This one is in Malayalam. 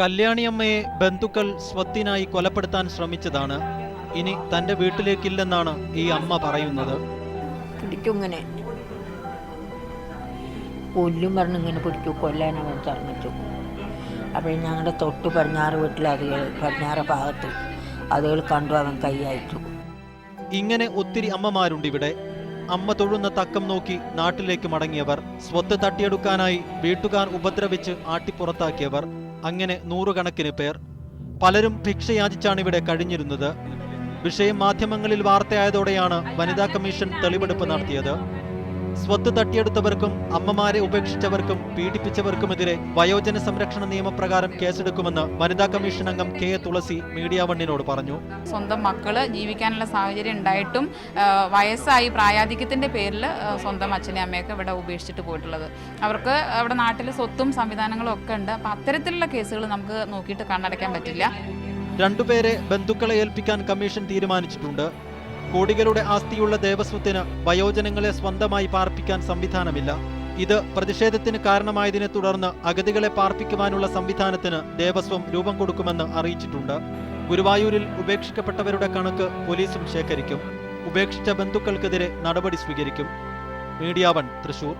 കല്യാണിയമ്മയെ ബന്ധുക്കൾ സ്വത്തിനായി കൊലപ്പെടുത്താൻ ശ്രമിച്ചതാണ്. ഇനി തന്റെ വീട്ടിലേക്കില്ലെന്നാണ് ഈ അമ്മ പറയുന്നത്. പിടിക്കും ഇങ്ങനെ കൊല്ലും പറഞ്ഞ് ഇങ്ങനെ പിടിച്ചു കൊല്ലാൻ അവൻ ശ്രമിച്ചു അപ്പോൾ ഞങ്ങളുടെ തൊട്ട് പടിഞ്ഞാറ് വീട്ടിൽ അതുകൾ പടിഞ്ഞാറ് ഭാഗത്ത്. അതുകൾ കണ്ടു അവൻ കൈ അയച്ചു. ഇങ്ങനെ ഒത്തിരി അമ്മമാരുണ്ട് ഇവിടെ അമ്മ തൊഴുന്ന തക്കം നോക്കി നാട്ടിലേക്ക് മടങ്ങിയവർ സ്വത്ത് തട്ടിയെടുക്കാനായി വീട്ടുകാർ ഉപദ്രവിച്ച് ആട്ടിപ്പുറത്താക്കിയവർ അങ്ങനെ നൂറുകണക്കിന് പേർ. പലരും ഭിക്ഷയാചിച്ചാണ് ഇവിടെ കഴിഞ്ഞിരുന്നത്. വിഷയം മാധ്യമങ്ങളിൽ വാർത്തയായതോടെയാണ് വനിതാ കമ്മീഷൻ തെളിവെടുപ്പ് നടത്തിയത്. സ്വത്ത് തട്ടിയെടുത്തവർക്കും അമ്മമാരെ ഉപേക്ഷിച്ചവർക്കും പീഡിപ്പിച്ചവർക്കുമെതിരെ വയോജന സംരക്ഷണ നിയമപ്രകാരം കേസെടുക്കുമെന്ന് വനിതാ കമ്മീഷൻ അംഗം കെ തുളസി മീഡിയ വണ്ണിനോട് പറഞ്ഞു. സ്വന്തം മക്കൾ ജീവിക്കാനുള്ള സാഹചര്യം ഉണ്ടായിട്ടും വയസ്സായി പ്രായാധിക്യത്തിന്റെ പേരിൽ സ്വന്തം അച്ഛനെ അമ്മയൊക്കെ ഇവിടെ ഉപേക്ഷിച്ചിട്ട് പോയിട്ടുള്ളത്. അവർക്ക് അവിടെ നാട്ടിൽ സ്വത്തും സംവിധാനങ്ങളും ഒക്കെ ഉണ്ട്. അപ്പം അത്തരത്തിലുള്ള കേസുകൾ നമുക്ക് നോക്കിയിട്ട് കണ്ണടയ്ക്കാൻ പറ്റില്ല. രണ്ടുപേരെ ബന്ധുക്കളെ ഏൽപ്പിക്കാൻ കമ്മീഷൻ തീരുമാനിച്ചിട്ടുണ്ട്. കോടികളുടെ ആസ്തിയുള്ള ദേവസ്വത്തിന് വയോജനങ്ങളെ സ്വന്തമായി പാർപ്പിക്കാൻ സംവിധാനമില്ല. ഇത് പ്രതിഷേധത്തിന് കാരണമായതിനെ തുടർന്ന് അഗതികളെ പാർപ്പിക്കുവാനുള്ള സംവിധാനത്തിന് ദേവസ്വം രൂപം കൊടുക്കുമെന്ന് അറിയിച്ചിട്ടുണ്ട്. ഗുരുവായൂരിൽ ഉപേക്ഷിക്കപ്പെട്ടവരുടെ കണക്ക് പോലീസും ശേഖരിക്കും. ഉപേക്ഷിച്ച ബന്ധുക്കൾക്കെതിരെ നടപടി സ്വീകരിക്കും. Media one Thrissur.